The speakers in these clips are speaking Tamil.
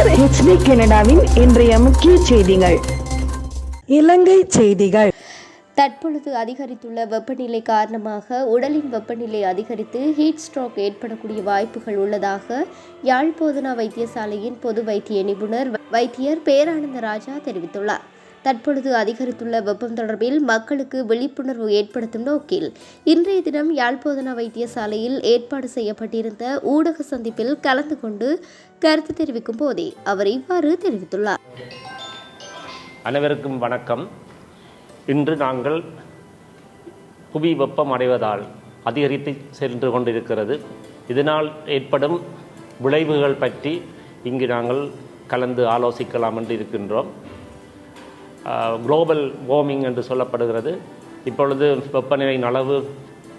உங்கள் ஹெச்டி கனடாவின் இன்றைய முக்கிய செய்திகள். இலங்கை செய்திகள். தற்பொழுது அதிகரித்துள்ள வெப்பநிலை காரணமாக உடலின் வெப்பநிலை அதிகரித்து ஹீட் ஸ்ட்ரோக் ஏற்படக்கூடிய வாய்ப்புகள் உள்ளதாக யாழ் போதனா வைத்தியசாலையின் பொது வைத்திய நிபுணர் வைத்தியர் பேரானந்த ராஜா தெரிவித்துள்ளார். தற்பொழுது அதிகரித்துள்ள வெப்பம் தொடர்பில் மக்களுக்கு விழிப்புணர்வு ஏற்படுத்தும் நோக்கில் இன்றைய தினம் யாழ்ப்போதனா வைத்தியசாலையில் ஏற்பாடு செய்யப்பட்டிருந்த ஊடக சந்திப்பில் கலந்து கொண்டு கருத்து தெரிவிக்கும் போதே அவர் இவ்வாறு தெரிவித்துள்ளார். அனைவருக்கும் வணக்கம். இன்று நாங்கள் புவி வெப்பம் அடைவதால் அதிகரித்து சென்று கொண்டிருக்கிறது. இதனால் ஏற்படும் விளைவுகள் பற்றி இங்கு நாங்கள் கலந்து ஆலோசிக்கலாம் என்று இருக்கின்றோம். குளோபல் வார்மிங் என்று சொல்லப்படுகிறது. இப்பொழுது வெப்பநிலையின் அளவு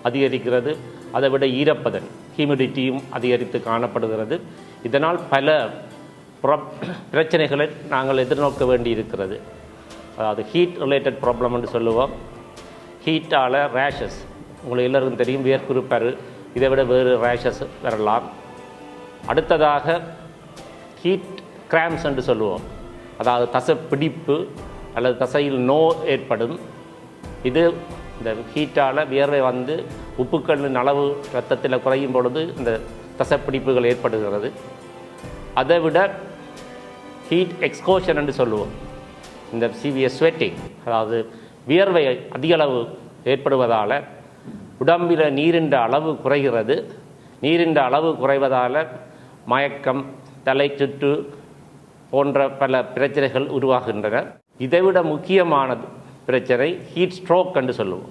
அதிகரிக்கிறது. அதை விட ஈரப்பதன் ஹியூமிடிட்டியும் அதிகரித்து காணப்படுகிறது. இதனால் பல பிரச்சனைகளை நாங்கள் எதிர்நோக்க வேண்டி இருக்கிறது அதாவது ஹீட் ரிலேட்டட் ப்ராப்ளம் என்று சொல்லுவோம். ஹீட்டால் ரேஷஸ் உங்களுக்கு எல்லோருக்கும் தெரியும் வேர்க்குறுப்பரு இதை விட வேறு ரேஷஸ் வரலாம். அடுத்ததாக ஹீட் கிராம்ஸ் என்று சொல்லுவோம். அதாவது தசை பிடிப்பு அல்லது தசையில் நோ ஏற்படும். இது இந்த ஹீட்டால் வியர்வை வந்து உப்புக்களின் அளவு ரத்தத்தில் குறையும் பொழுது இந்த தசைப்பிடிப்புகள் ஏற்படுகிறது. அதை விட ஹீட் எக்ஸ்கோஷன் என்று சொல்லுவோம். இந்த சிவியர் ஸ்வெட்டிங் அதாவது வியர்வை அதிக அளவு ஏற்படுவதால் உடம்பில் நீரின்ற அளவு குறைகிறது. நீரின்ற அளவு குறைவதால் மயக்கம் தலை சுற்று போன்ற பல பிரச்சனைகள் உருவாகின்றன. இதைவிட முக்கியமான பிரச்சனை ஹீட் ஸ்ட்ரோக் என்று சொல்லுவோம்.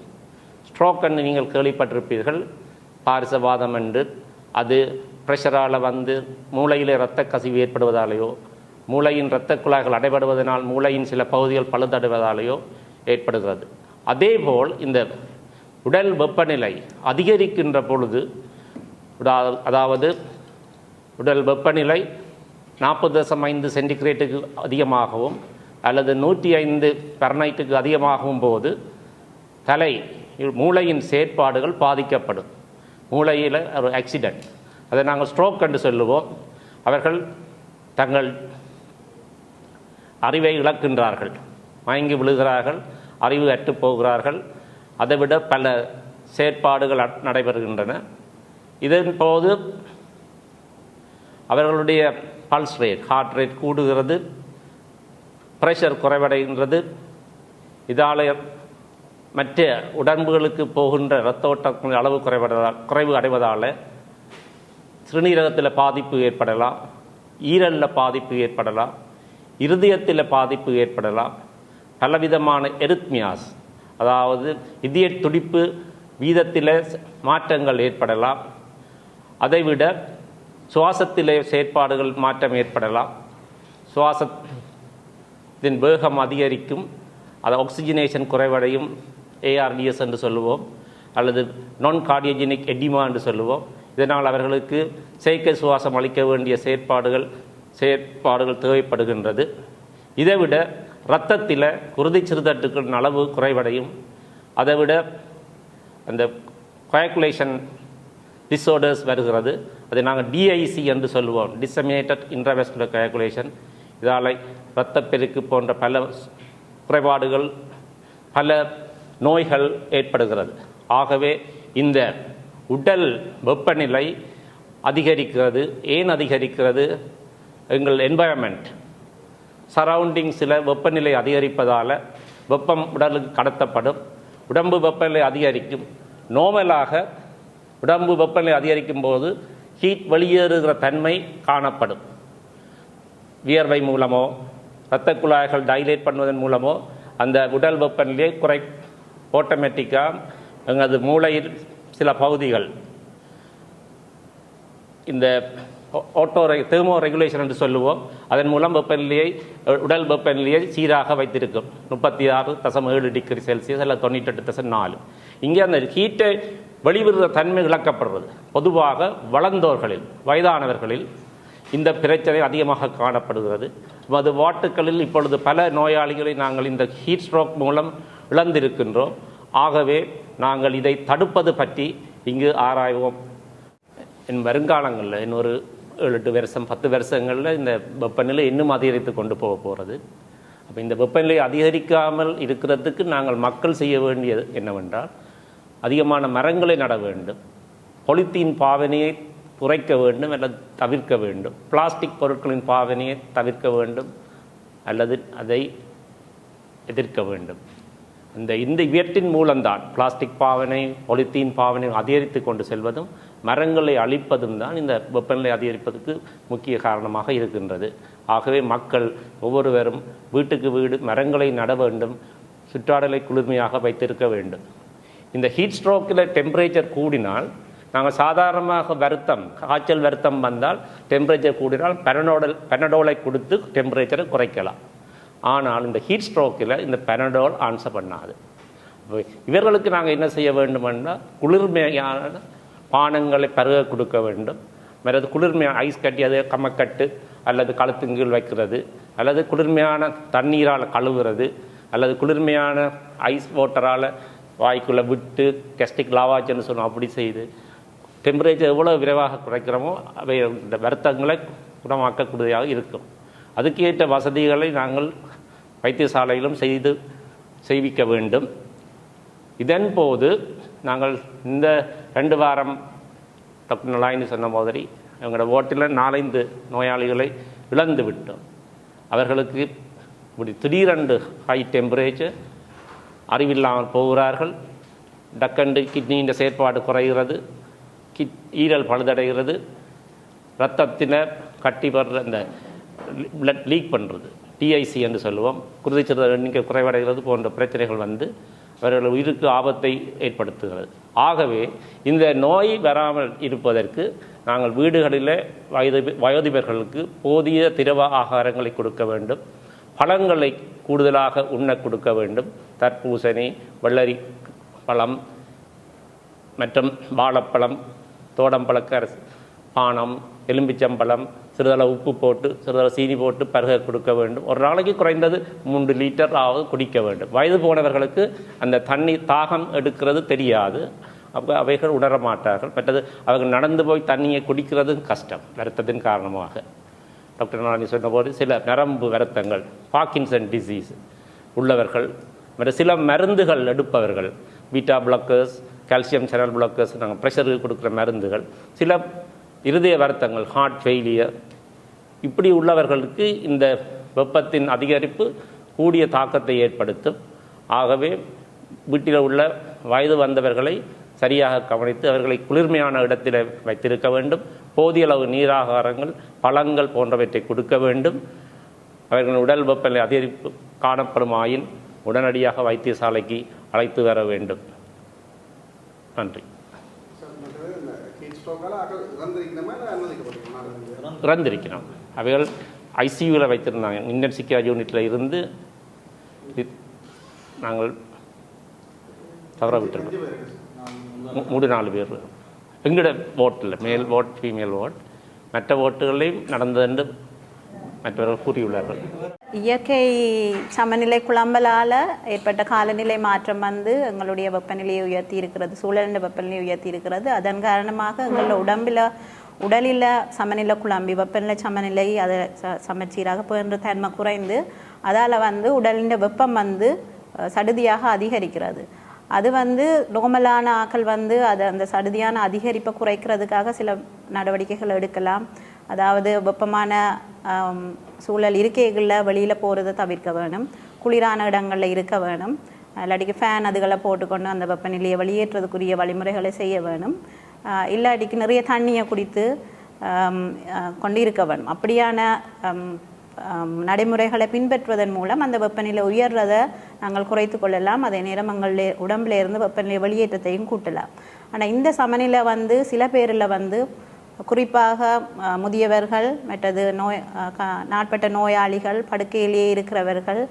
ஸ்ட்ரோக் என்று நீங்கள் கேள்விப்பட்டிருப்பீர்கள். பாரிசவாதம் என்று அது ப்ரெஷரால் வந்து மூளையில் இரத்த கசிவு ஏற்படுவதாலேயோ மூளையின் இரத்த குழாய்கள் அடைபடுவதனால் மூளையின் சில பகுதிகள் பழுதடைவதாலேயோ ஏற்படுகிறது. அதேபோல் இந்த உடல் வெப்பநிலை அதிகரிக்கின்ற பொழுது உடா- அதாவது உடல் வெப்பநிலை நாற்பது தசம் ஐந்து சென்டிகிரேட்டுக்கு அதிகமாகவும் அல்லது நூற்றி ஐந்து பெர்னைட்டுக்கு அதிகமாகும் போது தலை மூளையின் செயற்பாடுகள் பாதிக்கப்படும். மூளையில் ஒரு ஆக்சிடெண்ட் அதை நாங்கள் ஸ்ட்ரோக் என்று சொல்லுவோம். அவர்கள் தங்கள் அறிவை இழக்கின்றார்கள். மயங்கி விழுகிறார்கள் அறிவு அற்றுப் போகிறார்கள். அதைவிட பல செயற்பாடுகள் அ- நடைபெறுகின்றன. இதன் போது அவர்களுடைய பல்ஸ் ரேட் ஹார்ட் ரேட் கூடுகிறது. ப்ரெஷர் குறைவடைகின்றது. இதால் மற்ற உடம்புகளுக்கு போகின்ற இரத்த ஓட்டத்தின் அளவு குறைவதால் குறைவு அடைவதால் சிறுநீரகத்தில் பாதிப்பு ஏற்படலாம் ஈரலில் பாதிப்பு ஏற்படலாம் இருதயத்தில் பாதிப்பு ஏற்படலாம் பலவிதமான எரித்மியாஸ் அதாவது இதய துடிப்பு வீதத்தில் மாற்றங்கள் ஏற்படலாம். அதைவிட சுவாசத்திலே செயற்பாடுகள் மாற்றம் ஏற்படலாம். சுவாச இதன் வேகம் அதிகரிக்கும். அது ஆக்சிஜனேஷன் குறைவடையும். ஏஆர்டிஎஸ் என்று சொல்லுவோம். அல்லது நான் கார்டியோஜெனிக் எடிமா என்று சொல்லுவோம். இதனால் அவர்களுக்கு செயற்கை சுவாசம் அளிக்க வேண்டிய செயற்பாடுகள் செயற்பாடுகள் தேவைப்படுகின்றது. இதைவிட இரத்தத்தில் குருதி சிறுதட்டுக்களின் அளவு குறைவடையும். அதைவிட அந்த coagulation டிஸார்டர்ஸ் வருகிறது. அதை நாங்கள் டிஐசி என்று சொல்லுவோம். டிசமினேட்டட் இன்ட்ரவெஸ்குலர் coagulation. இதால் இரத்தப்பெருக்கு போன்ற பல குறைபாடுகள் பல நோய்கள் ஏற்படுகிறது. ஆகவே இந்த உடல் வெப்பநிலை அதிகரிக்கிறது. ஏன் அதிகரிக்கிறது? எங்கள் என்வாயன்மெண்ட் சரௌண்டிங்ஸில் வெப்பநிலை அதிகரிப்பதால் வெப்பம் உடலுக்கு கடத்தப்படும். உடம்பு வெப்பநிலை அதிகரிக்கும். நோமலாக உடம்பு வெப்பநிலை அதிகரிக்கும் போது ஹீட் வெளியேறுகிற தன்மை காணப்படும். வியர்வை மூலமோ இரத்த குழாய்கள் டைலேட் பண்ணுவதன் மூலமோ அந்த உடல் வெப்பநிலையை குறை ஆட்டோமேட்டிக்காக எங்களது மூளையில் சில பகுதிகள். இந்த ஆட்டோ தெர்மோ ரெகுலேஷன் என்று சொல்லுவோம். அதன் மூலம் வெப்பநிலையை உடல் வெப்பநிலையை சீராக வைத்திருக்கும். முப்பத்தி ஆறு தசம் ஏழு டிகிரி செல்சியஸ் அல்ல தொண்ணூற்றெட்டு தசம் நாலு. இங்கே அந்த ஹீட்டை வெளிவிடுற தன்மை இழக்கப்படுறது பொதுவாக வளர்ந்தோர்களில் வயதானவர்களில் இந்த பிரச்சனை அதிகமாக காணப்படுகிறது. அது வாட்டுக்களில் இப்பொழுது பல நோயாளிகளை நாங்கள் இந்த ஹீட் ஸ்ட்ரோக் மூலம் இழந்திருக்கின்றோம். ஆகவே நாங்கள் இதை தடுப்பது பற்றி இங்கு ஆராய்வோம். என் வருங்காலங்களில் இன்னொரு ஏழு எட்டு வருஷம் பத்து வருஷங்களில் இந்த வெப்பநிலை இன்னும் அதிகரித்து கொண்டு போக போகிறது அப்போ இந்த வெப்பநிலை அதிகரிக்காமல் இருக்கிறதுக்கு நாங்கள் மக்கள் செய்ய வேண்டியது என்னவென்றால் அதிகமான மரங்களை நட வேண்டும். பொலித்தீன் பாவனையை குறைக்க வேண்டும் அல்லது தவிர்க்க வேண்டும். பிளாஸ்டிக் பொருட்களின் பாவனையை தவிர்க்க வேண்டும் அல்லது அதை எதிர்க்க வேண்டும். இந்த இந்த இவற்றின் மூலம்தான் பிளாஸ்டிக் பாவனை பொலித்தீன் பாவனை அதிகரித்து கொண்டு செல்வதும் மரங்களை அழிப்பதும் தான் இந்த வெப்பநிலை அதிகரிப்பதற்கு முக்கிய காரணமாக இருக்கின்றது. ஆகவே மக்கள் ஒவ்வொருவரும் வீட்டுக்கு வீடு மரங்களை நட வேண்டும் சுற்றாடலை குளிர்மையாக வைத்திருக்க வேண்டும். இந்த ஹீட் ஸ்ட்ரோக்கில் டெம்பரேச்சர் கூடினால் நாங்கள் சாதாரணமாக வருத்தம் காய்ச்சல் வருத்தம் வந்தால் டெம்பரேச்சர் கூடினால் பெனடோடல் பெனடோலை கொடுத்து டெம்பரேச்சரை குறைக்கலாம். ஆனால் இந்த ஹீட் ஸ்ட்ரோக்கில் இந்த பெனடோல் ஆன்சர் பண்ணாது. இவர்களுக்கு நாங்கள் என்ன செய்ய வேண்டுமென்றால் குளிர்மையான பானங்களை பருக கொடுக்க வேண்டும். மற்றது குளிர்மையான ஐஸ் கட்டி அது கம்மக்கட்டு அல்லது கழுத்துங்கீழ் வைக்கிறது அல்லது குளிர்மையான தண்ணீரால் கழுவுறது அல்லது குளிர்மையான ஐஸ் வாட்டரால் வாய்க்குள்ளே விட்டு கெஸ்டிக் லாவாச்சுன்னு சொன்னோம் அப்படி செய்து டெம்பரேச்சர் எவ்வளோ விரைவாக குறைக்கிறோமோ அவை இந்த வருத்தங்களை குணமாக்கக்கூடியதாக இருக்கும். அதுக்கேற்ற வசதிகளை நாங்கள் வைத்தியசாலையிலும் செய்து செய்விக்க வேண்டும். இதன் போது நாங்கள் இந்த ரெண்டு வாரம் டாக்டர் நலாயினி சொன்ன மாதிரி எங்களோட ஓட்டில் நாலைந்து நோயாளிகளை இழந்து விட்டோம். அவர்களுக்கு இப்படி திடீரென்று ஹை டெம்பரேச்சர் அறிவில்லாமல் போகிறார்கள். டக்கண்டு கிட்னியின் செயற்பாடு குறைகிறது. கிட் ஈரல் பழுதடைகிறது. இரத்தத்தினர் கட்டி வர்ற அந்த பிளட் லீக் பண்ணுறது டிஐசி என்று சொல்லுவோம். குருதிச்சிறுத எண்ணிக்கை குறைவடைகிறது போன்ற பிரச்சனைகள் வந்து அவர்கள் உயிருக்கு ஆபத்தை ஏற்படுத்துகிறது. ஆகவே இந்த நோய் வராமல் இருப்பதற்கு நாங்கள் வீடுகளில் வயது வயோதிபர்களுக்கு போதிய திரவ ஆகாரங்களை கொடுக்க வேண்டும். பழங்களை கூடுதலாக உண்ண கொடுக்க வேண்டும். தர்பூசணி வெள்ளரி பழம் மற்றும் வாழைப்பழம் தோடம்பழக்கரசு பானம் எலும்பிச்சம்பழம் சிறிதளவு உப்பு போட்டு சிறிதளவு சீனி போட்டு பருக கொடுக்க வேண்டும். ஒரு நாளைக்கு குறைந்தது மூன்று லிட்டர் ஆவது குடிக்க வேண்டும். வயது போனவர்களுக்கு அந்த தண்ணி தாகம் எடுக்கிறது தெரியாது. அப்போ அவைகள் உணர மாட்டார்கள். மற்றது அவர்கள் நடந்து போய் தண்ணியை குடிக்கிறதும் கஷ்டம் வருத்தத்தின் காரணமாக. டாக்டர் நாராயணி சொன்னபோது சில நரம்பு வருத்தங்கள் பாக்கின்சன் டிசீஸ் உள்ளவர்கள் மற்ற சில மருந்துகள் எடுப்பவர்கள் beta blockers calcium channel blockers நாங்கள் ப்ரெஷருக்கு கொடுக்குற மருந்துகள் சில இருதய வருத்தங்கள் ஹார்ட் ஃபெயிலியர் இப்படி உள்ளவர்களுக்கு இந்த வெப்பத்தின் அதிகரிப்பு கூடிய தாக்கத்தை ஏற்படுத்தும். ஆகவே வீட்டில் உள்ள வயது வந்தவர்களை சரியாக கவனித்து அவர்களை குளிர்மையான இடத்தில் வைத்திருக்க வேண்டும். போதிய அளவு நீராகாரங்கள் பழங்கள் போன்றவற்றை கொடுக்க வேண்டும். அவர்களின் உடல் வெப்பநிலை அதிகரிப்பு காணப்படுமாயின் உடனடியாக வைத்தியசாலைக்கு அழைத்து வர வேண்டும் நன்றி சார் மற்றது இந்த ஹீட் ஸ்ட்ரோக்கால் ஆக்கள் இறந்திருக்கணுமா இல்லை அனுமதிக்கப்பட்டிருக்கணும் இறந்திருக்கிறோம் அவைகள் ஐசியூவில் வைத்திருந்தாங்க. இன்டென்சிவ் கேர் யூனிட்டில் இருந்து நாங்கள் தவற விட்டுருக்கோம். மூணு நாலு பேர். எங்களோட ஓட்டில் மேல் ஓட் ஃபீமேல் ஓட் மற்ற ஓட்டுகளையும் நடந்ததென்று மற்றவர்கள் கூறியுள்ளார்கள். இயற்கை சமநிலை குழம்பலால் ஏற்பட்ட காலநிலை மாற்றம் வந்து எங்களுடைய வெப்பநிலையை உயர்த்தி இருக்கிறது சூழலின் வெப்பநிலையை உயர்த்தி இருக்கிறது. அதன் காரணமாக எங்களோட உடம்பில் உடலில் சமநிலை குழம்பி வெப்பநிலை சமநிலை அதை ச சமச்சீராக போன்ற தன்மை குறைந்து அதால் வந்து உடலின் வெப்பம் வந்து சடுதியாக அதிகரிக்கிறது. அது வந்து நோமலான ஆக்கள் வந்து அதை அந்த சடுதியான அதிகரிப்பை குறைக்கிறதுக்காக சில நடவடிக்கைகள் எடுக்கலாம். அதாவது வெப்பமான சூழல் இருக்கைகளில் வெளியில் போகிறத தவிர்க்க வேணும். குளிரான இடங்களில் இருக்க வேணும். இல்லாட்டிக்கு ஃபேன் அதுகளை போட்டுக்கொண்டு அந்த வெப்பநிலையை வெளியேற்றதுக்குரிய வழிமுறைகளை செய்ய வேணும். இல்லாட்டிக்கு நிறைய தண்ணியை குடித்து கொண்டு இருக்க வேணும். அப்படியான நடைமுறைகளை பின்பற்றுவதன் மூலம் அந்த வெப்பநிலை உயர்றதை நாங்கள் குறைத்து கொள்ளலாம். அதே நேரம் எங்களுடைய உடம்புல இருந்து வெப்பநிலை வெளியேற்றத்தையும் கூட்டலாம். ஆனால் இந்த சமநிலை வந்து சில பேரில் வந்து குறிப்பாக முதியவர்கள் மற்றது நோய் நாட்பட்ட நோயாளிகள் படுக்கையிலேயே இருக்கிறவர்கள்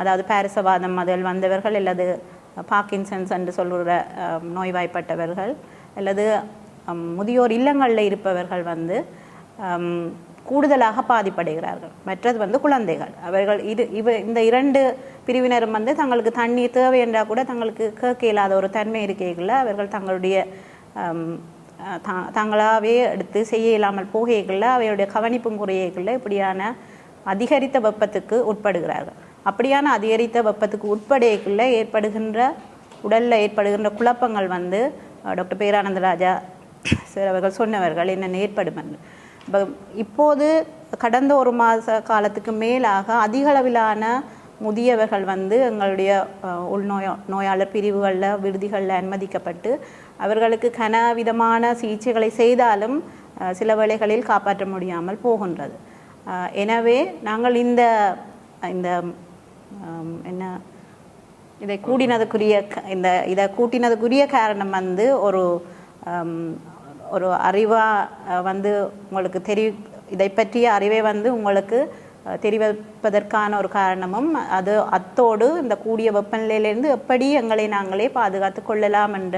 அதாவது பாரிசவாதம் அதில் வந்தவர்கள் அல்லது பாக்கின்சன்ஸ் என்று சொல்கிற நோய்வாய்ப்பட்டவர்கள் அல்லது முதியோர் இல்லங்களில் இருப்பவர்கள் வந்து கூடுதலாக பாதிப்படைகிறார்கள். மற்றது வந்து குழந்தைகள். அவர்கள் இது இவ இந்த இரண்டு பிரிவினரும் வந்து தங்களுக்கு தண்ணீர் தேவை என்றால் கூட தங்களுக்கு கேட்க இல்லாத ஒரு தன்மை இருக்கைகளில் அவர்கள் தங்களுடைய தா- தாங்களாகவே எடுத்து செய்ய இல்லாமல் போகைகளில் அவையுடைய கவனிப்பும் குறையகளில் இப்படியான அதிகரித்த வெப்பத்துக்கு உட்படுகிறார்கள். அப்படியான அதிகரித்த வெப்பத்துக்கு உட்படையக்குள்ள ஏற்படுகின்ற உடலில் ஏற்படுகின்ற குழப்பங்கள் வந்து டாக்டர் டாக்டர் பேரானந்தராஜா சார் அவர்கள் சொன்னவர்கள் என்னென்ன ஏற்படும் என்று. இப்போ இப்போது கடந்த ஒரு மாத காலத்துக்கு மேலாக அதிகளவிலான முதியவர்கள் வந்து எங்களுடைய உள்நோய நோயாளர் பிரிவுகளில் விடுதிகளில் அனுமதிக்கப்பட்டு அவர்களுக்கு கனவிதமான சிகிச்சைகளை செய்தாலும் சில வேளைகளில் காப்பாற்ற முடியாமல் போகின்றது. எனவே நாங்கள் இந்த இந்த என்ன இதை கூடினதுக்குரிய க- இந்த இதை கூட்டினதுக்குரிய காரணம் வந்து ஒரு ஒரு அறிவாக வந்து உங்களுக்கு தெரி இதை பற்றிய அறிவை வந்து உங்களுக்கு தெரிவிப்பதற்கான ஒரு காரணமும் அது அத்தோடு இந்த கூடிய வெப்பநிலையிலிருந்து எப்படி எங்களை நாங்களே பாதுகாத்து கொள்ளலாம் என்ற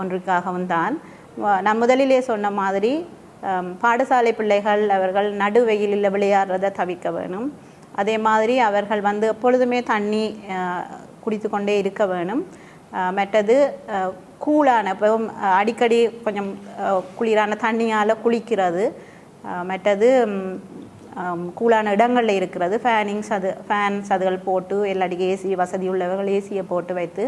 ஒன்றுக்காகவும் தான். நான் முதலிலே சொன்ன மாதிரி பாடசாலை பிள்ளைகள் அவர்கள் நடு வெயிலில் விளையாடுறதை தவிர்க்க வேணும். அதே மாதிரி அவர்கள் வந்து எப்பொழுதுமே தண்ணி குடித்து கொண்டே இருக்க வேணும். மற்றது கூலான இப்போ அடிக்கடி கொஞ்சம் குளிரான தண்ணியால் குளிக்கிறது. மற்றது கூலான இடங்களில் இருக்கிறது. ஃபேனிங்ஸ் அது ஃபேன்ஸ் அதுகள் போட்டு எல்லாடிக்கும் ஏசி வசதி உள்ளவர்கள் ஏசியை போட்டு வைத்து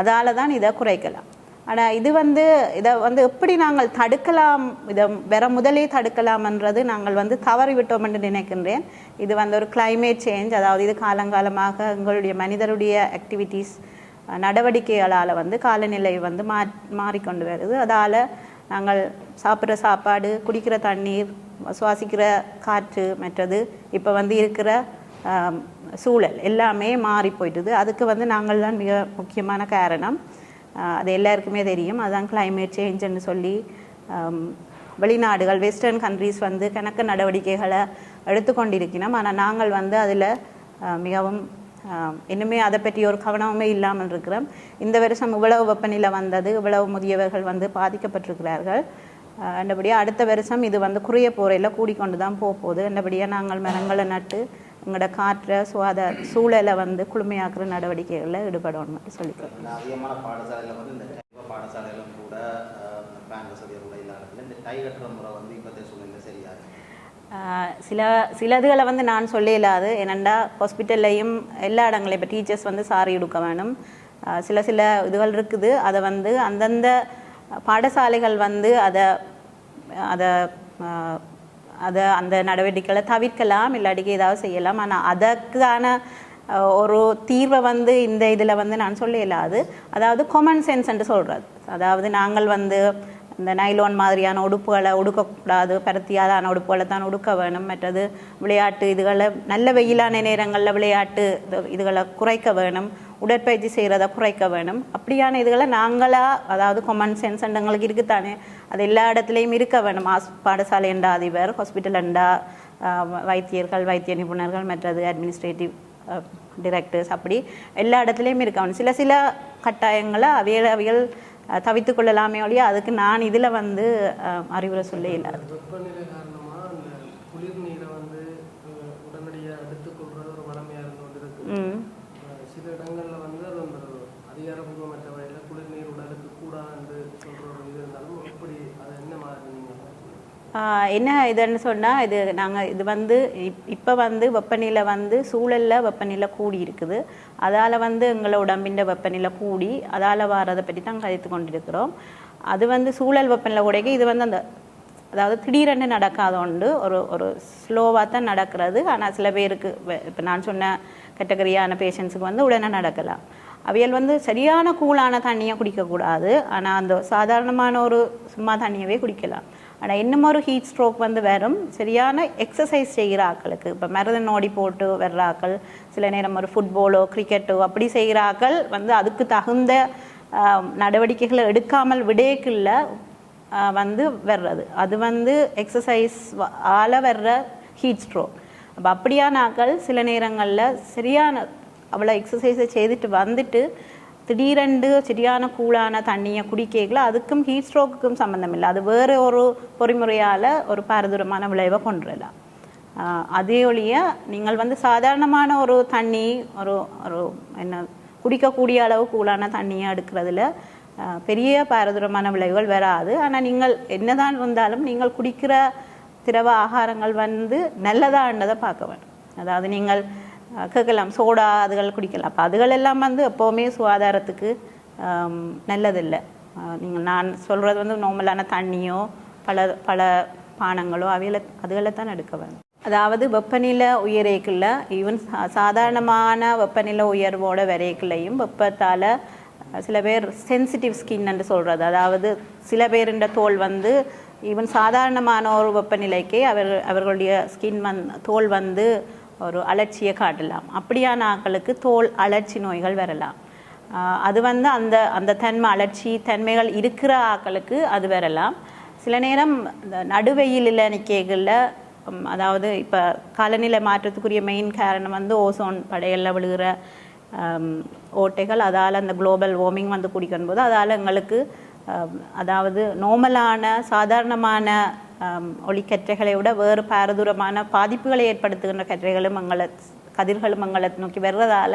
அதால் தான் இதை குறைக்கலாம். ஆனால் இது வந்து இதை வந்து எப்படி நாங்கள் தடுக்கலாம்? இதை வேற முதலே தடுக்கலாம்ன்றது நாங்கள் வந்து தவறி விட்டோம் என்று நினைக்கின்றேன். இது வந்து ஒரு கிளைமேட் சேஞ்ச் அதாவது இது காலங்காலமாக எங்களுடைய மனிதருடைய ஆக்டிவிட்டீஸ் நடவடிக்கைகளால் வந்து காலநிலை வந்து மா மாறிக்கொண்டு வருது. அதால் நாங்கள் சாப்பிட்ற சாப்பாடு குடிக்கிற தண்ணீர் சுவாசிக்கிற காற்று மற்றது இப்போ வந்து இருக்கிற சூழல் எல்லாமே மாறி போயிட்டுது அதுக்கு வந்து நாங்கள் தான் மிக முக்கியமான காரணம். அது எல்லாருக்குமே தெரியும். அதுதான் கிளைமேட் சேஞ்சுன்னு சொல்லி வெளிநாடுகள் வெஸ்டர்ன் கண்ட்ரீஸ் வந்து கணக்கு நடவடிக்கைகளை எடுத்துக்கொண்டிருக்கணும் ஆனால் நாங்கள் வந்து அதில் மிகவும் இன்னுமே அதை பற்றி ஒரு கவனமுமே இல்லாமல் இருக்கிறோம். இந்த வருஷம் இவ்வளவு வெப்பநிலை வந்தது இவ்வளவு முதியவர்கள் வந்து பாதிக்கப்பட்டிருக்கிறார்கள். ஆஹ், அடுத்த வருஷம் இது வந்து குறைய போரையில் கூடிக்கொண்டு தான் போக போகுது நல்லபடியாக நாங்கள் மரங்களை நட்டு எங்களோட காற்றை சுகாதார சூழலை வந்து குளுமையாக்குற நடவடிக்கைகளில் ஈடுபடணும்னு சொல்லிக்கிறோம் இந்த அதிகமான பாடசாலையில் வந்து இந்த டைவ பாடசாலையிலும் கூட அஹ், இந்த ஃபேன் வசதி கூட இல்லாத இந்த டை கட்டுற முறை வந்து இப்போதைய சூழ்நிலை சரியா இருக்கு? ஆஹ் சில சிலதுகளை வந்து நான் சொல்ல இல்லாது ஏனெண்டா ஹாஸ்பிட்டல்லையும் எல்லா இடங்களையும் இப்போ டீச்சர்ஸ் வந்து சாரி எடுக்க வேணும். சில சில இதுகள் இருக்குது. அதை வந்து அந்தந்த பாடசாலைகள் வந்து அதை அதை அதை அந்த நடவடிக்கைகளை தவிர்க்கலாம் இல்லாட்டிக்கு ஏதாவது செய்யலாம். ஆனால் அதற்கான ஒரு தீர்வை வந்து இந்த இதில் வந்து நான் சொல்ல இயலாது அதாவது காமன் சென்ஸ் என்று சொல்கிறது அதாவது நாங்கள் வந்து இந்த நைலோன் மாதிரியான உடுப்புகளை உடுக்கக்கூடாது பருத்தியாலான உடுப்புகளை தான் உடுக்க வேணும். மற்றது விளையாட்டு இதுகளை நல்ல வெயிலான நேரங்களில் விளையாட்டு இது- இதுகளை குறைக்க வேணும். உடற்பயிற்சி செய்கிறத குறைக்க வேணும். அப்படியான இதுகளை நாங்களா அதாவது காமன் சென்ஸ் எங்களுக்கு இருக்குத்தானே அது எல்லா இடத்துலையும் இருக்க வேணும். ஆஸ் பாடசாலை என்றா அதிபர் ஹாஸ்பிட்டல் என்றா வைத்தியர்கள் வைத்திய நிபுணர்கள் மற்றது அட்மினிஸ்ட்ரேட்டிவ் டிரெக்டர்ஸ் அப்படி எல்லா இடத்துலையும் இருக்க வேணும். சில சில கட்டாயங்களை அவியல் அவியல் அஹ், தவித்துக் கொள்ளலாமே ஒழிய அதுக்கு நான் இதில் வந்து அறிவுரை சொல்ல அந்த குளிர் நீரை வந்து உடனடியாக எடுத்துக்கொள்றது ஒரு வளமையாக இருந்து கொண்டு இருக்கு ம் அஹ், சில இடங்களில் வந்து அது அந்த அதிகாரப்பூர்வமற்ற வகையில் குளிர் நீர் உடலுக்கு கூடாது என்று சொல்கிற ஒரு இது இருந்தாலும் எப்படி அது என்ன மாதிரி நீங்கள் ஆஹ் என்ன இதுன்னு சொன்னால் இது நாங்கள் இது வந்து இப் இப்போ வந்து வெப்பநிலை வந்து சூழலில் வெப்பநிலை கூடி இருக்குது. அதால் வந்து எங்களை உடம்பின் வெப்பநிலை கூடி அதால் வர்றதை பற்றி தான் கதைத்து கொண்டிருக்கிறோம். அது வந்து சூழல் வெப்பநிலை கூட இது வந்து அந்த அதாவது திடீரென்று நடக்காத உண்டு ஒரு ஒரு ஸ்லோவாக தான் நடக்கிறது. ஆனால் சில பேருக்கு இப்போ நான் சொன்ன கேட்டகரியான பேஷண்ட்ஸுக்கு வந்து உடனே நடக்கலாம். அவியல் வந்து சரியான கூலான தண்ணியை குடிக்கக்கூடாது. ஆனால் அந்த சாதாரணமான ஒரு சும்மா தண்ணியவே குடிக்கலாம். ஆனால் இன்னும் ஒரு ஹீட் ஸ்ட்ரோக் வந்து வரும். சரியான எக்ஸசைஸ் செய்கிற ஆட்களுக்கு. இப்போ மரதன் ஓடி போட்டு வர்ற ஆட்கள் சில நேரம் ஒரு ஃபுட்பாலோ கிரிக்கெட்டோ அப்படி செய்கிற ஆட்கள் வந்து அதுக்கு தகுந்த நடவடிக்கைகளை எடுக்காமல் விடேக்குள்ள வந்து வர்றது. அது வந்து எக்ஸசைஸ் ஆல வர்ற ஹீட் ஸ்ட்ரோக் அப்போ அப்படியான ஆட்கள் சில நேரங்களில் சரியான அவ்வளோ எக்ஸசைஸை செய்துட்டு வந்துட்டு திடீரெண்டு சரியான கூலான தண்ணியை குடிக்கல அதுக்கும் ஹீட் ஸ்ட்ரோக்குக்கும் சம்மந்தம் இல்லை அது வேறு ஒரு பொறிமுறையால் ஒரு பாரதூரமான விளைவை கொண்டுடலாம் ஆஹ் அதே ஒழிய நீங்கள் வந்து சாதாரணமான ஒரு தண்ணி ஒரு ஒரு என்ன குடிக்கக்கூடிய அளவு கூலான தண்ணியை எடுக்கிறதுல பெரிய பாரதூரமான விளைவுகள் வராது. ஆனால் நீங்கள் என்னதான் இருந்தாலும் நீங்கள் குடிக்கிற திரவ ஆகாரங்கள் வந்து நல்லதான்றதை பார்க்க வேண்டும். அதாவது நீங்கள் கேட்கலாம். சோடா அதுகள் குடிக்கலாம். அப்போ அதுகள் எல்லாம் வந்து எப்போவுமே சுகாதாரத்துக்கு நல்லதில்லை. நீங்கள் நான் சொல்கிறது வந்து நார்மலான தண்ணியோ பல பல பானங்களோ அவைகளை அதுகளை தான் எடுக்க வேணும் அதாவது வெப்பநிலை உயரேக்குள்ள ஈவன் சாதாரணமான வெப்பநிலை உயர்வோட வரைக்குள்ளையும் வெப்பத்தால் சில பேர் சென்சிட்டிவ் ஸ்கின் என்று சொல்கிறது அதாவது சில பேருண்ட தோல் வந்து ஈவன் சாதாரணமான ஒரு வெப்பநிலைக்கே அவர் அவர்களுடைய ஸ்கின் வந் தோல் வந்து ஒரு அலட்சியை காட்டலாம். அப்படியான ஆக்களுக்கு தோல் அலர்ச்சி நோய்கள் வரலாம். அது வந்து அந்த அந்த தன்மை அலர்ச்சி தன்மைகள் இருக்கிற ஆக்களுக்கு அது வரலாம். சில நேரம் இந்த நடுவெயிலில் நிற்கைகளில் அதாவது இப்போ காலநிலை மாற்றத்துக்குரிய மெயின் காரணம் வந்து ஓசோன் படைகளில் விழுகிற ஓட்டைகள் அதால் அந்த குளோபல் வார்மிங் வந்து குடிக்கும் போது அதால் எங்களுக்கு அதாவது நோமலான சாதாரணமான ஒளிக்கற்றைகளை விட வேறு பாரதூரமான பாதிப்புகளை ஏற்படுத்துகின்ற கற்றைகளும் எங்களை கதிர்களும் எங்களை நோக்கி வர்றதால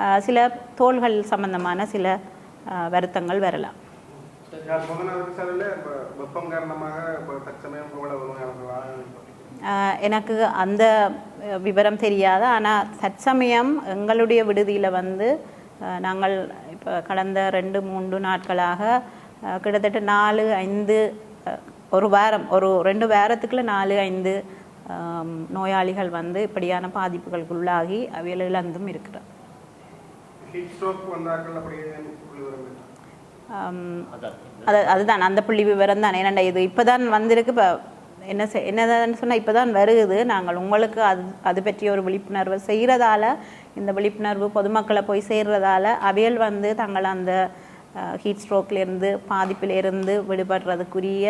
ஆஹ், சில தோள்கள் சம்பந்தமான சில வருத்தங்கள் வரலாம் ஆஹ் எனக்கு அந்த விவரம் தெரியாது ஆனால் தற்சமயம் எங்களுடைய விடுதியில் வந்து நாங்கள் இப்போ கடந்த ரெண்டு மூன்று நாட்களாக கிட்டத்தட்ட நாலு ஐந்து ஒரு வாரம் ஒரு ரெண்டு வாரத்துக்குள்ள நாலு ஐந்து நோயாளிகள் வந்து இப்படியான பாதிப்புகளுக்கு உள்ளாகி அவையில் இழந்தும் இருக்கிறார் அது அதுதான் அந்த புள்ளி விவரம் தான். ஏன்னா இது இப்போதான் வந்திருக்கு இப்போ என்ன செய் என்னதான்னு சொன்னால் இப்போ தான் வருகுது. நாங்கள் உங்களுக்கு அது அது பற்றிய ஒரு விழிப்புணர்வு செய்கிறதால இந்த விழிப்புணர்வு பொதுமக்களை போய் சேர்றதால அவையல் வந்து தங்கள் அந்த ஹீட் ஸ்ட்ரோக்லேருந்து பாதிப்பிலிருந்து விடுபடுறதுக்குரிய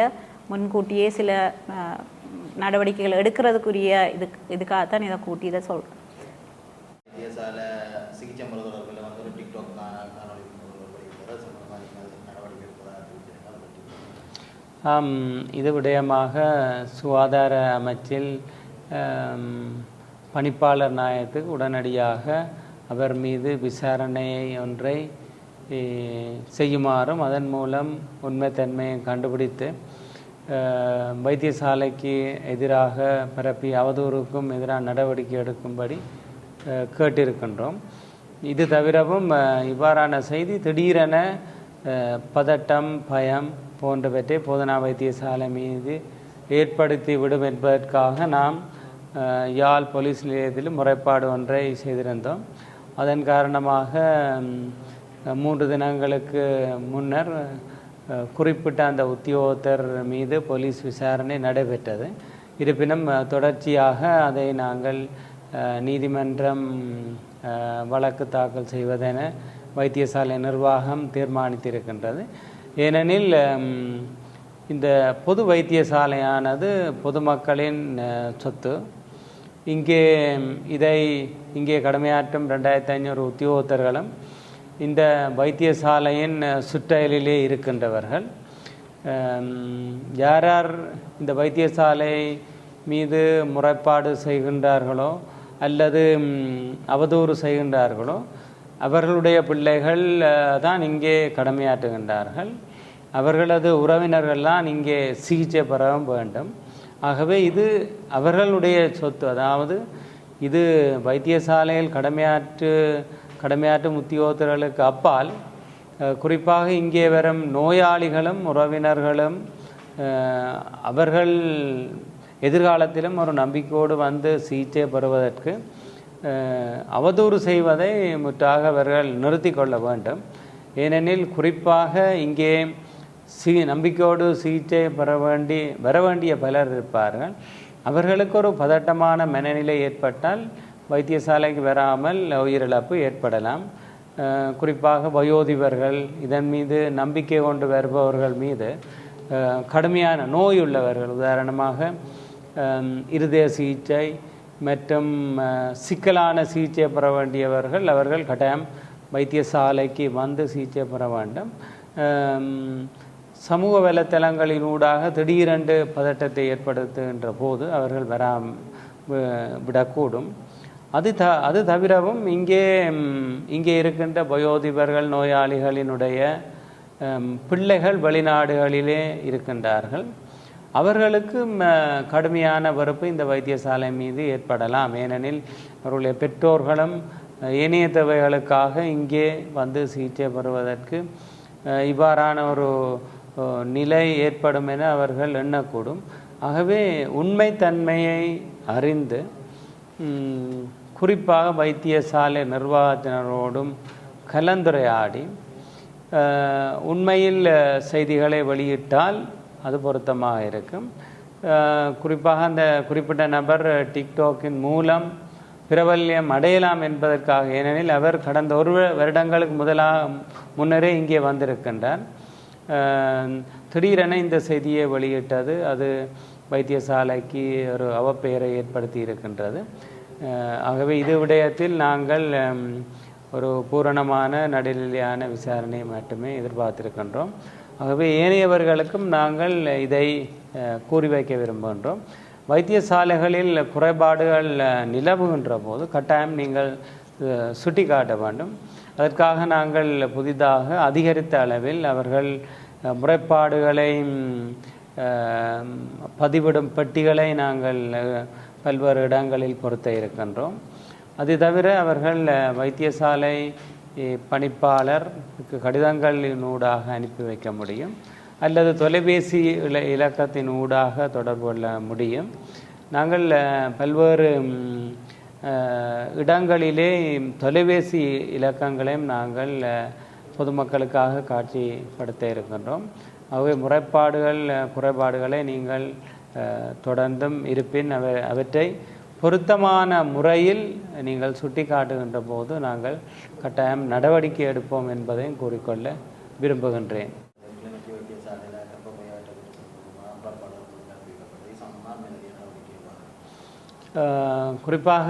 முன்கூட்டியே சில அஹ், நடவடிக்கைகள் எடுக்கிறதுக்குரிய இது இதுக்காகத்தான் இதை கூட்டி இதை சொல்கிறேன் இது விடயமாக சுகாதார அமைச்சில் பணிப்பாளர் நாயகத்துக்கு உடனடியாக அவர் மீது விசாரணை ஒன்றை செய்யுமாறும் அதன் மூலம் உண்மைத்தன்மையை கண்டுபிடித்து வைத்தியசாலைக்கு எதிராக பரப்பி அவதூறுக்கும் எதிராக நடவடிக்கை எடுக்கும்படி கேட்டிருக்கின்றோம். இது தவிரவும் இவ்வாறான செய்தி திடீரென பதட்டம் பயம் போன்றவற்றை போதனா வைத்தியசாலை மீது ஏற்படுத்தி விடும் என்பதற்காக நாம் யாழ் போலீஸ் நிலையத்தில் முறைப்பாடு ஒன்றை செய்திருந்தோம். அதன் காரணமாக மூன்று தினங்களுக்கு முன்னர் குறிப்பிட்ட அந்த உத்தியோகத்தர் மீது போலீஸ் விசாரணை நடைபெற்றது. இருப்பினும் தொடர்ச்சியாக அதை நாங்கள் நீதிமன்றம் வழக்கு தாக்கல் செய்வதென வைத்தியசாலை நிர்வாகம் தீர்மானித்திருக்கின்றது. ஏனெனில் இந்த பொது வைத்தியசாலையானது பொதுமக்களின் சொத்து. இங்கே இதை இங்கே கடமையாற்றும் ரெண்டாயிரத்தி ஐநூறு உத்தியோகத்தர்களும் இந்த வைத்தியசாலையின் அஹ், சுற்றலிலே இருக்கின்றவர்கள் யார் யார் இந்த வைத்தியசாலை மீது முறைப்பாடு செய்கின்றார்களோ அல்லது அவதூறு செய்கின்றார்களோ அவர்களுடைய பிள்ளைகள் தான் இங்கே கடமையாற்றுகின்றார்கள். அவர்களது உறவினர்கள்லாம் இங்கே சிகிச்சை பெறவும் வேண்டும். ஆகவே இது அவர்களுடைய சொத்து. அதாவது இது வைத்தியசாலையில் கடமையாற்று கடமையாற்றும் உத்தியோகத்தர்களுக்கு அப்பால் குறிப்பாக இங்கே வரும் நோயாளிகளும் உறவினர்களும் அவர்கள் எதிர்காலத்திலும் ஒரு நம்பிக்கையோடு வந்து சிகிச்சை பெறுவதற்கு அவதூறு செய்வதை முற்றாக அவர்கள் நிறுத்தி கொள்ள வேண்டும். ஏனெனில் குறிப்பாக இங்கே சி நம்பிக்கையோடு சிகிச்சை பெற வேண்டி வர வேண்டிய பலர் இருப்பார்கள். அவர்களுக்கு ஒரு பதட்டமான மனநிலை ஏற்பட்டால் வைத்தியசாலைக்கு வராமல் உயிரிழப்பு ஏற்படலாம். குறிப்பாக வயோதிபர்கள் இதன் மீது நம்பிக்கை கொண்டு வருபவர்கள் மீது கடுமையான நோய் உள்ளவர்கள். உதாரணமாக இருதய சிகிச்சை மற்றும் சிக்கலான சிகிச்சை பெற வேண்டியவர்கள் அவர்கள் கட்டாயம் வைத்தியசாலைக்கு வந்து சிகிச்சை பெற வேண்டும். சமூக வலைத்தளங்களினூடாக திடீரென்று பதட்டத்தை ஏற்படுத்துகின்ற போது அவர்கள் வராம் விடக்கூடும். அது த அது தவிரவும் இங்கே இங்கே இருக்கின்ற வயோதிபர்கள் நோயாளிகளினுடைய பிள்ளைகள் வெளிநாடுகளிலே இருக்கின்றார்கள். அவர்களுக்கு ம, கடுமையான வெறுப்பு இந்த வைத்தியசாலை மீது ஏற்படலாம். ஏனெனில் அவருடைய பெற்றோர்களும் இணைய தேவைகளுக்காக இங்கே வந்து சிகிச்சை பெறுவதற்கு இவ்வாறான ஒரு நிலை ஏற்படும் என அவர்கள் எண்ணக்கூடும். ஆகவே உண்மைத்தன்மையை அறிந்து குறிப்பாக வைத்தியசாலை நிர்வாகத்தினரோடும் கலந்துரையாடி உண்மையில் செய்திகளை வெளியிட்டால் அது பொருத்தமாக இருக்கும். குறிப்பாக அந்த குறிப்பிட்ட நபர் டிக்டாக்கின் மூலம் பிரபல்யம் அடையலாம் என்பதற்காக ஏனெனில் அவர் கடந்த ஒரு வருடங்களுக்கு முதலாக முன்னரே இங்கே வந்திருக்கின்றார். திடீரென இந்த செய்தியை வெளியிட்டது அது வைத்தியசாலைக்கு ஒரு அவப்பெயரை ஏற்படுத்தி இருக்கின்றது. ஆகவே இது விடயத்தில் நாங்கள் ஒரு பூரணமான நடுநிலையான விசாரணை மட்டுமே எதிர்பார்த்திருக்கின்றோம். ஆகவே ஏனையவர்களுக்கும் நாங்கள் இதை கூறி வைக்க விரும்புகின்றோம். வைத்தியசாலைகளில் குறைபாடுகள் நிலவுகின்ற போது கட்டாயம் நீங்கள் சுட்டி சுட்டிக்காட்ட வேண்டும். அதற்காக நாங்கள் புதிதாக அதிகரித்த அளவில் அவர்கள் முறைப்பாடுகளை பதிவிடும் பெட்டிகளை நாங்கள் பல்வேறு இடங்களில் பொருத்த இருக்கின்றோம். அது தவிர அவர்கள் வைத்தியசாலை பணிப்பாளர் கடிதங்களினூடாக கடிதங்களின் ஊடாக அனுப்பி வைக்க முடியும். அல்லது தொலைபேசி இல இலக்கத்தின் ஊடாக தொடர்பு கொள்ள முடியும். நாங்கள் பல்வேறு இடங்களிலே தொலைபேசி இலக்கங்களையும் நாங்கள் பொதுமக்களுக்காக காட்சிப்படுத்த இருக்கின்றோம். ஆகவே முறைப்பாடுகள் குறைபாடுகளை நீங்கள் தொடர்ந்தும் இருப்பின் அவ அவற்றை பொருத்தமான முறையில் நீங்கள் சுட்டிக்காட்டுகின்ற போது நாங்கள் கட்டாயம் நடவடிக்கை எடுப்போம் என்பதையும் கூறிக்கொள்ள விரும்புகின்றேன். குறிப்பாக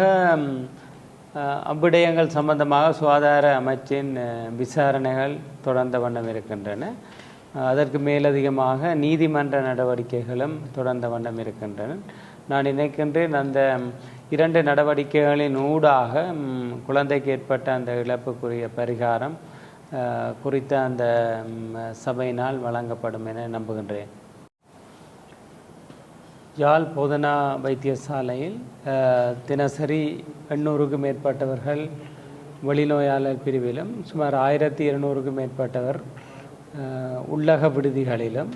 அவ்விடயங்கள் சம்பந்தமாக சுகாதார அமைச்சின் விசாரணைகள் தொடர்ந்த வண்ணம் இருக்கின்றன. அதற்கு மேலதிகமாக நீதிமன்ற நடவடிக்கைகளும் தொடர்ந்த வண்ணம் இருக்கின்றன. நான் நினைக்கின்றேன் அந்த இரண்டு நடவடிக்கைகளின் ஊடாக குழந்தைக்கு ஏற்பட்ட அந்த இழப்புக்குரிய பரிகாரம் குறித்த அந்த சபையினால் வழங்கப்படும் என நம்புகின்றேன். யாழ் போதனா வைத்தியசாலையில் அஹ், தினசரி எண்ணூறுக்கும் மேற்பட்டவர்கள் வெளிநோயாளர் பிரிவிலும் சுமார் ஆயிரத்தி இருநூறுக்கும் மேற்பட்டவர் உள்ளக விடுதிகளிலும்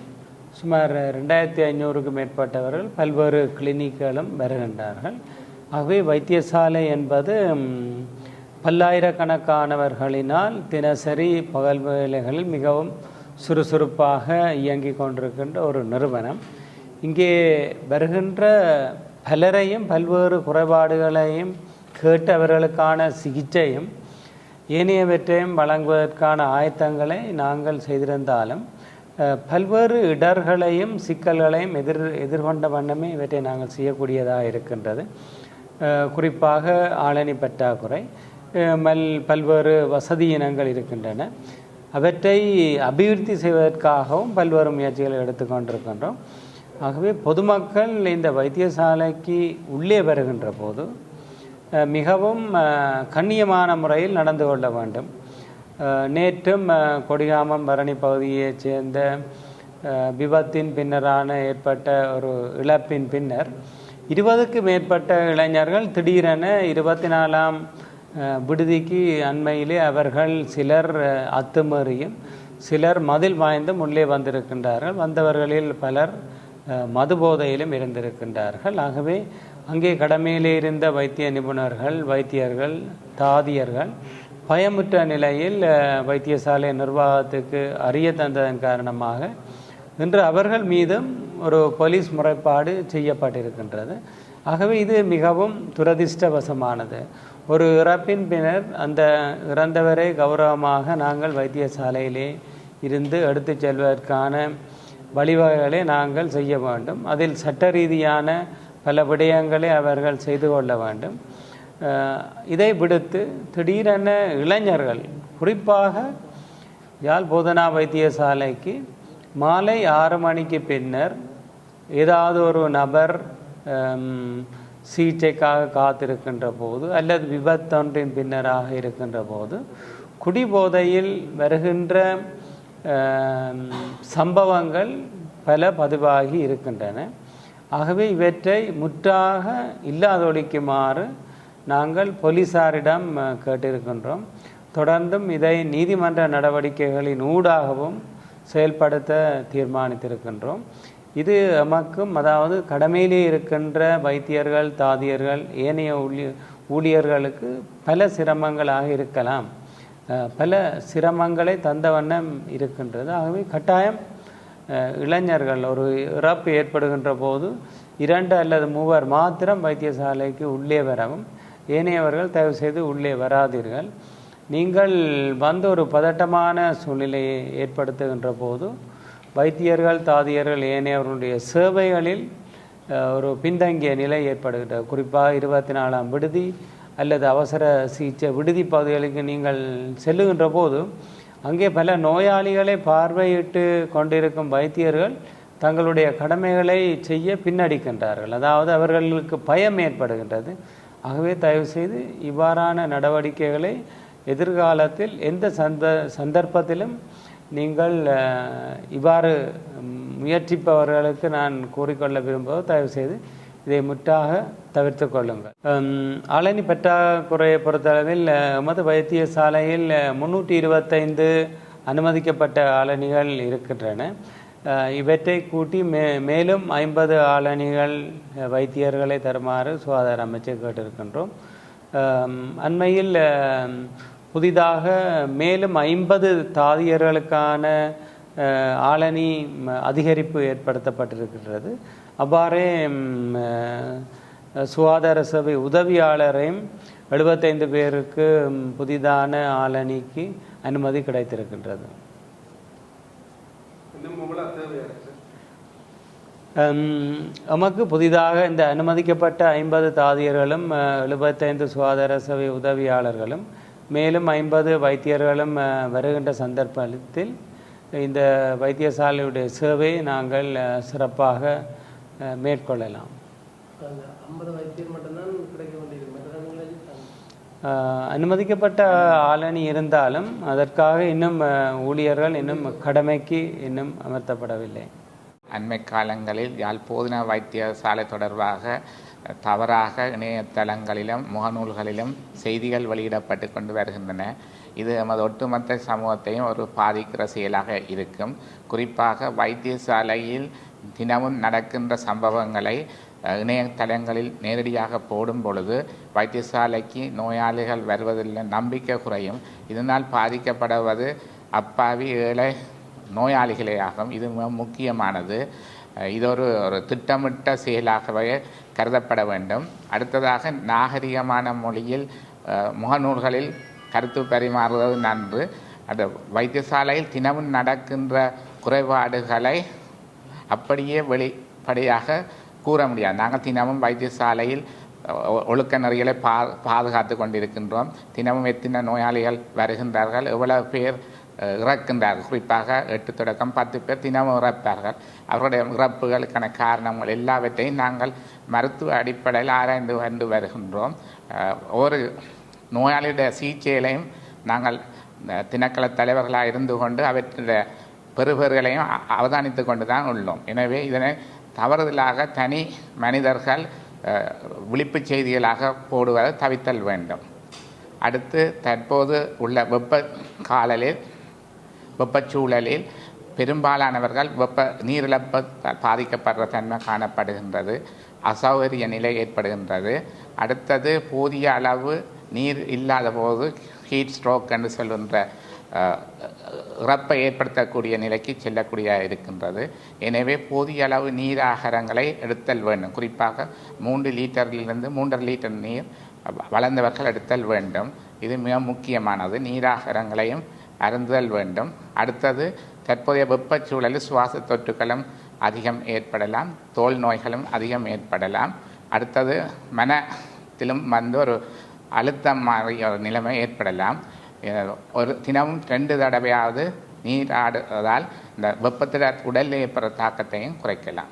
சுமார் ரெண்டாயிரத்தி ஐநூறுக்கும் மேற்பட்டவர்கள் பல்வேறு கிளினிக்களும் வருகின்றார்கள். ஆகவே வைத்தியசாலை என்பது பல்லாயிரக்கணக்கானவர்களினால் தினசரி பகல் வேலைகளில் மிகவும் சுறுசுறுப்பாக இயங்கிக் கொண்டிருக்கின்ற ஒரு நிறுவனம். இங்கே வருகின்ற பலரையும் பல்வேறு குறைபாடுகளையும் கேட்டவர்களுக்கான சிகிச்சையும் ஏனையவற்றையும் வழங்குவதற்கான ஆயத்தங்களை நாங்கள் செய்திருந்தாலும் பல்வேறு இடர்களையும் சிக்கல்களையும் எதிர் எதிர்கொண்ட வண்ணமே இவற்றை நாங்கள் செய்யக்கூடியதாக இருக்கின்றது. குறிப்பாக ஆளணி பற்றாக்குறை மல் பல்வேறு வசதி இனங்கள் இருக்கின்றன. அவற்றை அபிவிருத்தி செய்வதற்காகவும் பல்வேறு முயற்சிகளை எடுத்துக்கொண்டிருக்கின்றோம். ஆகவே பொதுமக்கள் இந்த வைத்தியசாலைக்கு உள்ளே வருகின்ற போது மிகவும் கண்ணியமான முறையில் நடந்து கொள்ள வேண்டும். நேற்றும் கொடிகாமம் பரணி பகுதியைச் சேர்ந்த விபத்தின் பின்னரான ஏற்பட்ட ஒரு இழப்பின் பின்னர் இருபதுக்கு மேற்பட்ட இளைஞர்கள் திடீரென இருபத்தி நாலாம் விடுதிக்கு அண்மையிலே அவர்கள் சிலர் அத்துமறியும் சிலர் மதில் வாய்ந்தும் உள்ளே வந்திருக்கின்றார்கள். வந்தவர்களில் பலர் மது போதையிலும் இருந்திருக்கின்றார்கள். ஆகவே அங்கே கடமையிலே இருந்த வைத்திய நிபுணர்கள் வைத்தியர்கள் தாதியர்கள் பயமுற்ற நிலையில் வைத்தியசாலை நிர்வாகத்துக்கு அறிய தந்ததன் காரணமாக இன்று அவர்கள் மீதும் ஒரு போலீஸ் முறைப்பாடு செய்யப்பட்டிருக்கின்றது. ஆகவே இது மிகவும் துரதிர்ஷ்டவசமானது. ஒரு இறப்பின் பின்னர் அந்த இறந்தவரை கௌரவமாக நாங்கள் வைத்தியசாலையிலே இருந்து எடுத்து செல்வதற்கான வழிவகைகளை நாங்கள் செய்ய வேண்டும். அதில் சட்ட ரீதியான பல விடயங்களை அவர்கள் செய்து கொள்ள வேண்டும். இதை விடுத்து திடீரென இளைஞர்கள் குறிப்பாக யாழ் போதனா வைத்தியசாலைக்கு மாலை ஆறு மணிக்கு பின்னர் ஏதாவது ஒரு நபர் சிகிச்சைக்காக காத்திருக்கின்ற போது அல்லது விபத்தொன்றின் பின்னராக இருக்கின்ற போது குடிபோதையில் வருகின்ற சம்பவங்கள் பல பதிவாகி இருக்கின்றன. ஆகவே இவற்றை முற்றாக இல்லாதொழிக்குமாறு நாங்கள் போலீசாரிடம் கேட்டிருக்கின்றோம். தொடர்ந்தும் இதை நீதிமன்ற நடவடிக்கைகளின் ஊடாகவும் செயல்படுத்த தீர்மானித்திருக்கின்றோம். இது எமக்கும் அதாவது கடமையிலே இருக்கின்ற வைத்தியர்கள் தாதியர்கள் ஏனைய ஊழிய ஊழியர்களுக்கு பல சிரமங்களாக இருக்கலாம். பல சிரமங்களை தந்த வண்ணம் இருக்கின்றது. ஆகவே கட்டாயம் இளைஞர்கள் ஒரு இறப்பு ஏற்படுகின்ற போது இரண்டு அல்லது மூவர் மாத்திரம் வைத்தியசாலைக்கு உள்ளே வரவும் ஏனையவர்கள் தயவு செய்து உள்ளே வராதீர்கள். நீங்கள் வந்து ஒரு பதட்டமான சூழ்நிலையை ஏற்படுத்துகின்ற போது வைத்தியர்கள் தாதியர்கள் ஏனையவர்களுடைய சேவைகளில் ஒரு பின்தங்கிய நிலை ஏற்படுகின்றது. குறிப்பாக இருபத்தி நாலாம் விடுதி அல்லது அவசர சிகிச்சை விடுதி பகுதிகளுக்கு நீங்கள் செல்லுகின்ற போது அங்கே பல நோயாளிகளை பார்வையிட்டு கொண்டிருக்கும் வைத்தியர்கள் தங்களுடைய கடமைகளை செய்ய பின்னடிக்கின்றார்கள். அதாவது அவர்களுக்கு பயம் ஏற்படுகின்றது. ஆகவே தயவு செய்து இவ்வாறான நடவடிக்கைகளை எதிர்காலத்தில் எந்த சந்த சந்தர்ப்பத்திலும் நீங்கள் இவ்வாறு முயற்சிப்பவர்களுக்கு நான் கூறிக்கொள்ள விரும்புவது தயவு செய்து இதை முற்றாக தவிர்த்து கொள்ளுங்கள். அலனி பற்றாக்குறையை பொறுத்தளவில் எமது வைத்தியசாலையில் முன்னூற்றி இருபத்தைந்து அனுமதிக்கப்பட்ட ஆளணிகள் இருக்கின்றன. இவற்றை கூட்டி மே மேலும் ஐம்பது ஆளணிகள் வைத்தியர்களை தருமாறு சுகாதார அமைச்சர் கேட்டிருக்கின்றோம். அண்மையில் புதிதாக மேலும் ஐம்பது தாதியர்களுக்கான அஹ், ஆளணி அதிகரிப்பு ஏற்படுத்தப்பட்டிருக்கின்றது. அவ்வாறே சுகாதார சபை உதவியாளரையும் எழுபத்தைந்து பேருக்கு புதிதான ஆளணிக்கு அனுமதி கிடைத்திருக்கின்றது. எமக்கு புதிதாக இந்த அனுமதிக்கப்பட்ட ஐம்பது தாதியர்களும் எழுபத்தைந்து சுகாதார சபை உதவியாளர்களும் மேலும் ஐம்பது வைத்தியர்களும் வருகின்ற சந்தர்ப்பத்தில் இந்த வைத்தியசாலையுடைய சேவையை நாங்கள் சிறப்பாக மேற்கொள்ளலாம். அனுமதிக்கப்பட்ட ஆளணி இருந்தாலும் அதற்காக இன்னும் ஊழியர்கள் இன்னும் கடமைக்கு இன்னும் அமர்த்தப்படவில்லை. அண்மை காலங்களில் யாழ் போதனா வைத்தியசாலை தொடர்பாக தவறாக இணையதளங்களிலும் முகநூல்களிலும் செய்திகள் வெளியிடப்பட்டு கொண்டு வருகின்றன. இது எமது ஒட்டுமொத்த சமூகத்தையும் ஒரு பாதிக்கிற செயலாக இருக்கும். குறிப்பாக வைத்தியசாலையில் தினமும் நடக்கின்ற சம்பவங்களை இணையதளங்களில் நேரடியாக போடும் பொழுது வைத்தியசாலைக்கு நோயாளிகள் வருவதில்லை நம்பிக்கை குறையும். இதனால் பாதிக்கப்படுவது அப்பாவி ஏழை நோயாளிகளே ஆகும் இது மிக முக்கியமானது. இது ஒரு ஒரு திட்டமிட்ட செயலாகவே கருதப்பட வேண்டும். அடுத்ததாக நாகரிகமான மொழியில் முகநூல்களில் கருத்து பரிமாறுவது நன்று. அந்த வைத்தியசாலையில் தினமும் நடக்கின்ற குறைபாடுகளை அப்படியே வெளிப்படையாக கூற முடியாது. நாங்கள் தினமும் வைத்தியசாலையில் ஒ- ஒழுக்க நெறிகளை பா பாதுகாத்து கொண்டிருக்கின்றோம். தினமும் எத்தனை நோயாளிகள் வருகின்றார்கள் எவ்வளவு பேர் இறக்கின்றார்கள். குறிப்பாக எட்டு தொடக்கம் பத்து பேர் தினமும் இறப்பார்கள். அவருடைய இறப்புகளுக்கான காரணங்கள் எல்லாவற்றையும் நாங்கள் மருத்துவ அடிப்படையில் ஆராய்ந்து வந்து வருகின்றோம். ஒரு நோயாளியுடைய சிகிச்சைகளையும் நாங்கள் தினக்கள தலைவர்களாக இருந்து கொண்டு அவற்றுடைய பெறுபேறுகளையும் அவதானித்து கொண்டு தான் உள்ளோம். எனவே இதனை தவறுதலாக தனி மனிதர்கள் அஹ், விழிப்புச் செய்திகளாக போடுவதை தவித்தல் வேண்டும். அடுத்து தற்போது உள்ள வெப்ப காலலில் வெப்பச்சூழலில் பெரும்பாலானவர்கள் வெப்ப நீரிழப்பு பாதிக்கப்படுற தன்மை காணப்படுகின்றது. அசௌகரிய நிலை ஏற்படுகின்றது. அடுத்தது போதிய அளவு நீர் இல்லாத போது ஹீட் ஸ்ட்ரோக் என்று சொல்கின்ற இறப்பை ஏற்படுத்தக்கூடிய நிலைக்கு செல்லக்கூடிய இருக்கின்றது. எனவே போதிய அளவு நீராகாரங்களை எடுத்தல் வேண்டும். குறிப்பாக மூன்று லிட்டரிலிருந்து மூன்றரை லிட்டர் நீர் வளர்ந்தவர்கள் எடுத்தல் வேண்டும். இது மிக முக்கியமானது. நீராகாரங்களையும் அருந்துதல் வேண்டும். அடுத்தது தற்போதைய வெப்பச்சூழலில் சுவாச தொற்றுகளும் அதிகம் ஏற்படலாம். தோல் நோய்களும் அதிகம் ஏற்படலாம். அடுத்தது மனத்திலும் வந்து ஒரு அழுத்தம் மாறிய ஒரு நிலைமை ஏற்படலாம். ஒரு தினமும் ரெண்டு தடவையாவது நீராடுவதால் இந்த வெப்பத்தில் உடலில் ஏற்படுற தாக்கத்தையும் குறைக்கலாம்.